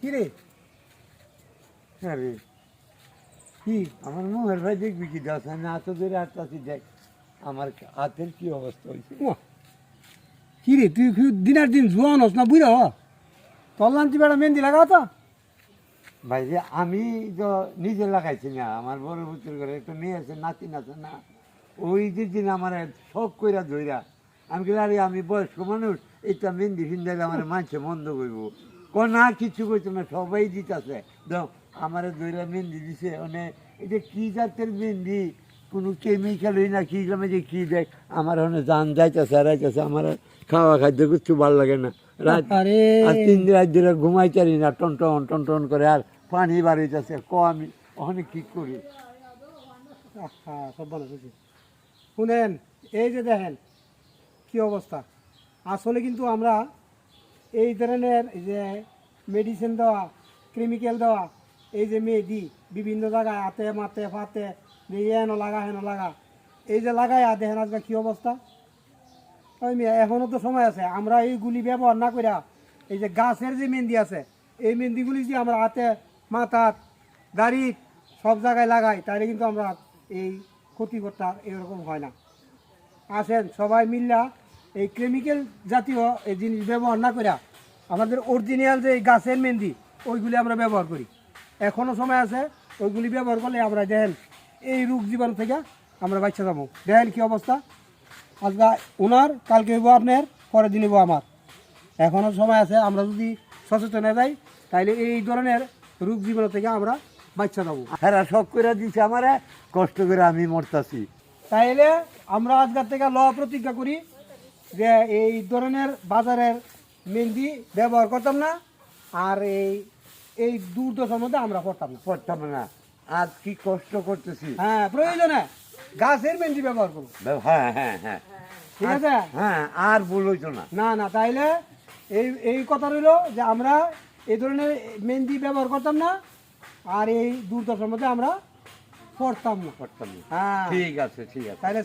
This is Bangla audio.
কি রে আরে, কি, আমার মোহের ভাই দেখবি কি দাস? আমি এত দূরে আসতেছি দেখ, আমার হাতের কি অবস্থা হয়েছে। উমা। কি রে তুই দিনের দিন জোয়ান হস না বুঝা তোর লাঞ্চি বেড়া মেহেন্দি লাগাও তো? ভাই যে, আমি তো নিজে লাগাইছি না, আমার বড় পুত্র করে একটা মেয়ে আছে, নাতি আছে না, ওই যে দিন আমার শখ কইরা ধইরা, আমি কি আরে, আমি বয়স্ক মানুষ এটা মেহেন্দি ফিন্দাইলে আমার মানছে মন্দ করব ক না কিছু কইতো না সবাই দিতেছে দাও আমার ধইরা মেহেন্দি দিছে মানে এটা কি জাতের মেহেন্দি? কোনো কেমিক্যাল হই না কি গ্রামে যে কি দেখ আমার ওখানে জান যাইতেছে হারাইতেছে আমার খাওয়া খাদ্য কিছু ভালো লাগে না। রাত আরে। তিন দিন রাত ধরে ঘুমাই চারি না টন টন টন টন করে আর পানি বাড়িতেছে ক আমি ওখানে কি করি? সব ভালো হয়েছে শুনেন এই যে দেখেন কি অবস্থা। আসলে কিন্তু আমরা এই ধরনের এই যে মেডিসিন দেওয়া কেমিক্যাল দেওয়া, এই যে মেহেদি, বিভিন্ন জায়গায় হাতে মাতে, ফাতে হেন লাগা হেন লাগা, এই যে লাগাই আর দেখেন আজকে কি অবস্থা? ওই মেয়ে এখনও তো সময় আছে, আমরা এইগুলি ব্যবহার না করিয়া এই যে গাছের যে মেহেন্দি আছে, এই মেহেন্দিগুলি যদি আমরা হাতে মাথাত দাড়ি, সব জায়গায় লাগাই তাহলে কিন্তু আমরা এই ক্ষতিকরটা এরকম হয় না। আসেন, সবাই মিল্লা এই কেমিক্যাল জাতীয় এই জিনিস ব্যবহার না করিয়া আমাদের অরিজিনাল যে গাছের মেহেন্দি ওইগুলি আমরা ব্যবহার করি। এখনও সময় আছে ওইগুলি ব্যবহার করলে আমরা দেখেন এই রোগ জীবাণু থেকে আমরা বাচ্চা যাব দেখেন কী অবস্থা? আজকে ওনার কালকে হইব আপনার পরের দিন হইব আমার। এখনও সময় আছে আমরা যদি সচেতন যাই তাহলে এই ধরনের রোগ জীবাণু থেকে আমরা বাচ্চা যাব হ্যাঁ শখ করে দিছে আমার কষ্ট করে আমি মরতাছি। তাইলে আমরা আজকের থেকে ল প্রতিজ্ঞা করি যে এই ধরনের বাজারের মেহেন্দি ব্যবহার করতাম না আর এই এই দুর্দশার মধ্যে আমরা করতাম না। পড়তাম না। আর কি কষ্ট করতেছি। হ্যাঁ প্রয়োজনে গাছের মেহেন্দি ব্যবহার করব। হ্যাঁ হ্যাঁ হ্যাঁ। ঠিক আছে? হ্যাঁ আর ভুল হইতো না। না না তাইলে এই এই কথা রইল যে আমরা এই ধরনের মেহেন্দি ব্যবহার করতাম না আর এই দুর্দশার মধ্যে আমরা পড়তাম না। পড়তাম না। হ্যাঁ। ঠিক আছে ঠিক আছে। তাইলে